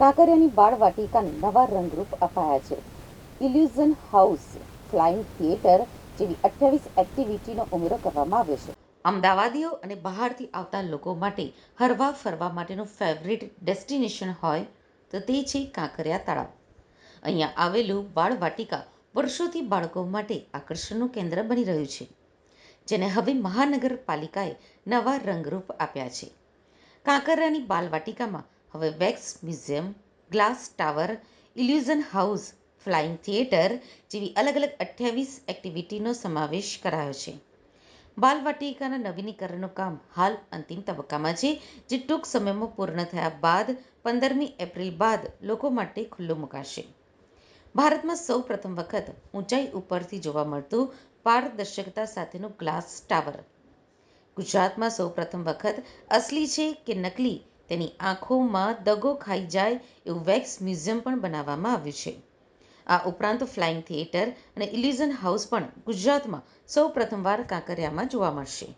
કાંકરિયાની બાળવાટિકાને નવા રંગરૂપ અપાયા છે. ઇલ્યુઝન હાઉસ ફ્લાઇંગ થિયેટર જેવી અઠ્યાવીસ એક્ટિવિટીનો ઉમેરો કરવામાં આવ્યો છે. અમદાવાદીઓ અને બહારથી આવતા લોકો માટે હરવા ફરવા માટેનું ફેવરિટ ડેસ્ટિનેશન હોય તો તે છે કાંકરિયા તળાવ. અહીંયા આવેલું બાળવાટિકા વર્ષોથી બાળકો માટે આકર્ષણનું કેન્દ્ર બની રહ્યું છે, જેને હવે મહાનગરપાલિકાએ નવા રંગરૂપ આપ્યા છે. કાંકરિયાની બાલવાટિકામાં હવે wax museum, glass tower, illusion house, flying theatre જેવી અલગ અલગ અઠ્યાવીસ એક્ટિવિટીનો સમાવેશ કરાયો છે. બાલવાટિકાના નવીનીકરણનું કામ હાલ અંતિમ તબક્કામાં છે, જે ટૂંક સમયમાં પૂર્ણ થયા બાદ પંદરમી એપ્રિલ બાદ લોકો માટે ખુલ્લું મુકાશે. ભારતમાં સૌ પ્રથમ વખત ઊંચાઈ ઉપરથી જોવા મળતું પારદર્શકતા સાથેનું ગ્લાસ ટાવર. ગુજરાતમાં સૌ પ્રથમ વખત અસલી છે કે નકલી તેની આંખોમાં દગો ખાઈ જાય એવું વેક્સ મ્યુઝિયમ પણ બનાવવામાં આવ્યું છે. આ ઉપરાંત ફ્લાઇંગ થિયેટર અને ઇલ્યુઝન હાઉસ પણ ગુજરાતમાં સૌ પ્રથમવાર કાંકરિયામાં જોવા મળશે.